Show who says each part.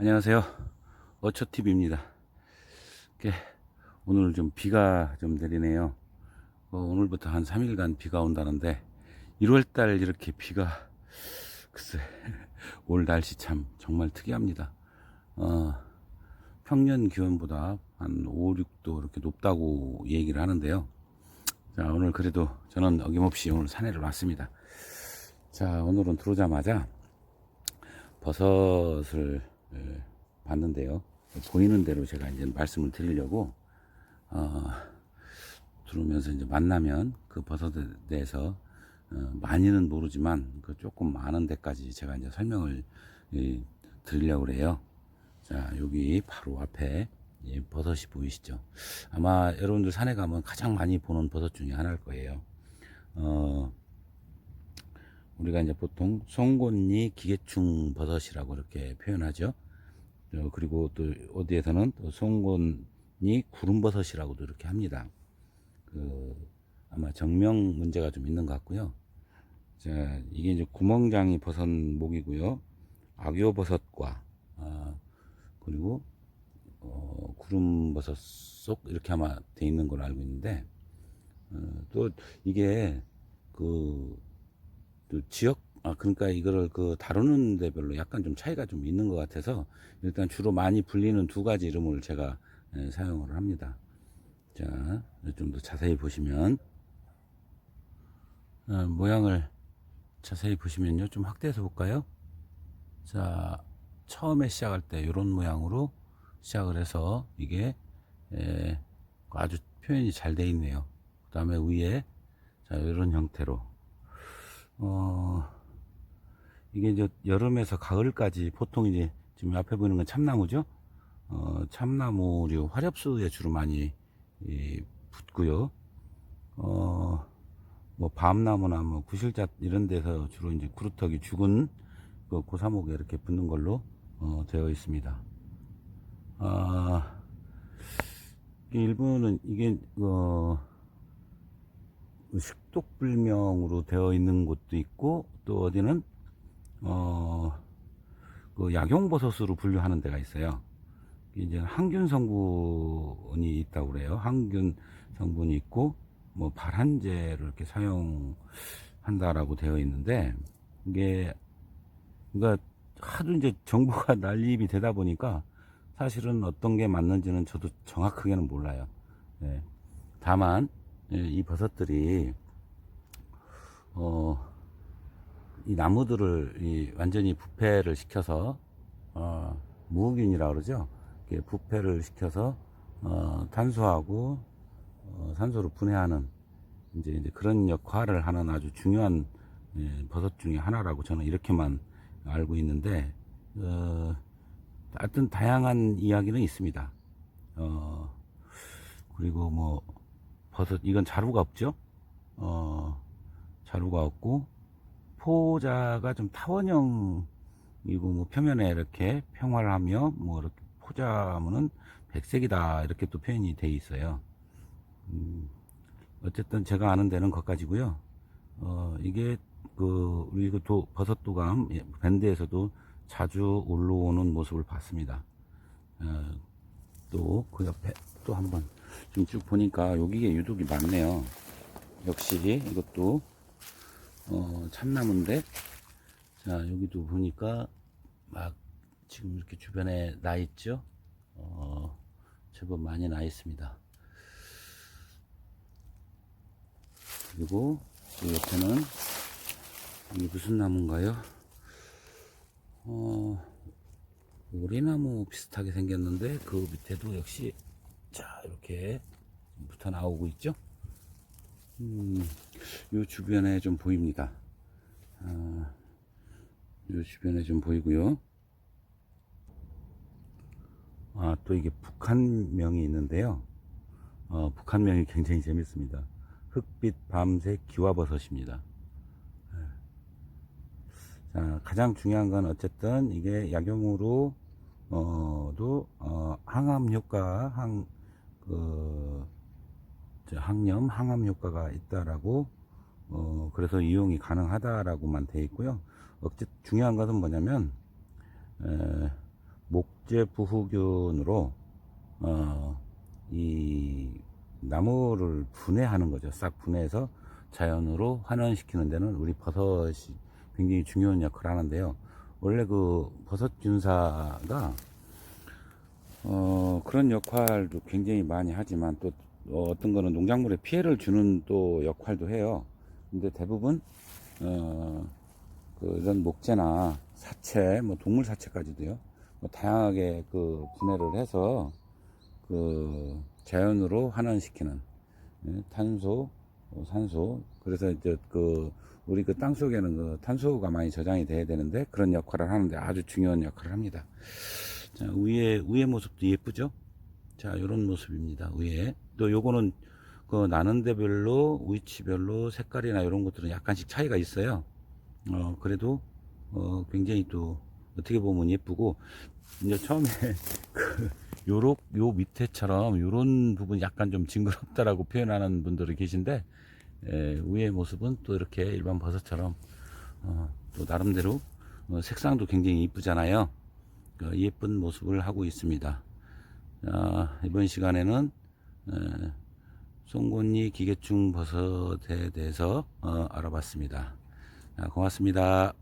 Speaker 1: 안녕하세요. 어초TV입니다. 오늘 좀 비가 좀 내리네요. 어, 오늘부터 한 3일간 비가 온다는데 1월달 이렇게 비가 글쎄 올 날씨 참 정말 특이합니다. 어, 평년 기온보다 한 5, 6도 이렇게 높다고 얘기를 하는데요. 자, 오늘 그래도 저는 어김없이 오늘 산에를 왔습니다. 자, 오늘은 들어오자마자 버섯을 예, 봤는데요. 보이는 대로 제가 이제 말씀을 드리려고 어, 들어오면서 이제 만나면 그 버섯에 대해서 어, 많이는 모르지만 그 조금 많은 데까지 제가 이제 설명을 예, 드리려고 그래요. 자, 여기 바로 앞에 이 버섯이 보이시죠? 아마 여러분들 산에 가면 가장 많이 보는 버섯 중에 하나일 거예요. 어, 우리가 이제 보통 송곳니 기계충 버섯이라고 이렇게 표현하죠. 어, 그리고 또 어디에서는 또 송곳니 구름버섯이라고도 이렇게 합니다. 그 아마 정명 문제가 좀 있는 것 같고요. 자, 이게 이제 구멍장이 버섯 목이고요. 악요버섯과 아, 그리고 어, 구름버섯 속 이렇게 아마 돼 있는 걸로 알고 있는데 어, 또 이게 그, 또 지역 아 그러니까 이거를 그 다루는 데별로 약간 좀 차이가 좀 있는 것 같아서 일단 주로 많이 불리는 두 가지 이름을 제가 예, 사용을 합니다. 자, 좀 더 자세히 보시면 어, 모양을 자세히 보시면요, 좀 확대해서 볼까요? 자, 처음에 시작할 때 이런 모양으로 시작을 해서 이게 에, 아주 표현이 잘 돼 있네요. 그 다음에 위에 자 이런 형태로 어 이게 이제 여름에서 가을까지 보통 이제 지금 앞에 보이는 건 참나무죠. 어 참나무류 화렵수에 주로 많이 이, 붙고요. 어 뭐 밤나무나 뭐 구실잣 이런 데서 주로 이제 구루터기 죽은 그 고사목에 이렇게 붙는 걸로 어, 되어 있습니다. 아, 일본은 이게 어, 식독불명으로 되어 있는 곳도 있고 또 어디는 어, 그 약용버섯으로 분류하는 데가 있어요. 이제 항균 성분이 있다고 그래요. 항균 성분이 있고 뭐 발한제를 이렇게 사용한다라고 되어 있는데 이게 그러니까 하도 이제 정보가 난립이 되다 보니까 사실은 어떤 게 맞는지는 저도 정확하게는 몰라요. 예. 다만 예, 이 버섯들이 어, 이 나무들을 이 완전히 부패를 시켜서 어, 무균이라 그러죠. 부패를 시켜서 어, 탄소하고 어, 산소를 분해하는 이제, 이제 그런 역할을 하는 아주 중요한 예, 버섯 중에 하나라고 저는 이렇게만 알고 있는데 어, 하여튼 다양한 이야기는 있습니다. 어, 그리고 뭐 버섯 이건 자루가 없죠. 어, 자루가 없고 포자가 좀 타원형이고 뭐 표면에 이렇게 평활하며 뭐 이렇게 포자문은 백색이다 이렇게 또 표현이 돼 있어요. 음, 어쨌든 제가 아는 데는 거기까지고요. 어, 이게 그 우리 그 도, 버섯 도감 예, 밴드에서도 자주 올라오는 모습을 봤습니다. 어, 또그 옆에 또 한번 지금 쭉 보니까 여기에 유독이 많네요. 역시 이것도 어, 참나무인데 자 여기도 보니까 막 지금 이렇게 주변에 나 있죠. 어, 제법 많이 나 있습니다. 그리고 그 옆에는 이게 무슨 나무인가요? 어, 오리나무 비슷하게 생겼는데 그 밑에도 역시 자 이렇게 붙어 나오고 있죠. 음, 요 주변에 좀 보입니다. 아, 요 주변에 좀 보이고요. 아, 또 이게 북한명이 있는데요. 어, 북한명이 굉장히 재밌습니다. 흑빛 밤색 기와버섯입니다. 자, 가장 중요한 건 어쨌든 이게 약용으로 어도 어, 항암 효과 항 그, 저 항염 항암 효과가 있다라고 어 그래서 이용이 가능하다라고만 돼 있고요. 어쨌 중요한 것은 뭐냐면 에, 목재 부후균으로 어, 이 나무를 분해하는 거죠. 싹 분해해서 자연으로 환원시키는 데는 우리 버섯이 굉장히 중요한 역할을 하는데요. 원래 그 버섯 균사가 어, 그런 역할도 굉장히 많이 하지만 또 어, 어떤 거는 농작물에 피해를 주는 또 역할도 해요. 근데 대부분 어, 그 이런 목재나 사체, 뭐 동물 사체까지도요. 뭐 다양하게 그 분해를 해서 그 자연으로 환원시키는 예, 탄소, 어, 산소. 그래서 이제 그 우리 그 땅 속에는 그 탄소가 많이 저장이 돼야 되는데 그런 역할을 하는데 아주 중요한 역할을 합니다. 자, 위에 위에 모습도 예쁘죠? 자, 이런 모습입니다. 위에 또 요거는 그 나는 데별로 위치별로 색깔이나 이런 것들은 약간씩 차이가 있어요. 어, 그래도, 어, 굉장히 또, 어떻게 보면 예쁘고, 이제 처음에, 그, 요렇, 요 밑에처럼, 요런 부분 약간 좀 징그럽다라고 표현하는 분들이 계신데, 에, 위의 모습은 또 이렇게 일반 버섯처럼, 어, 또 나름대로, 어, 색상도 굉장히 이쁘잖아요. 그 예쁜 모습을 하고 있습니다. 아, 이번 시간에는, 에, 송곳니 기계충 버섯에 대해서, 어, 알아봤습니다. 자, 고맙습니다.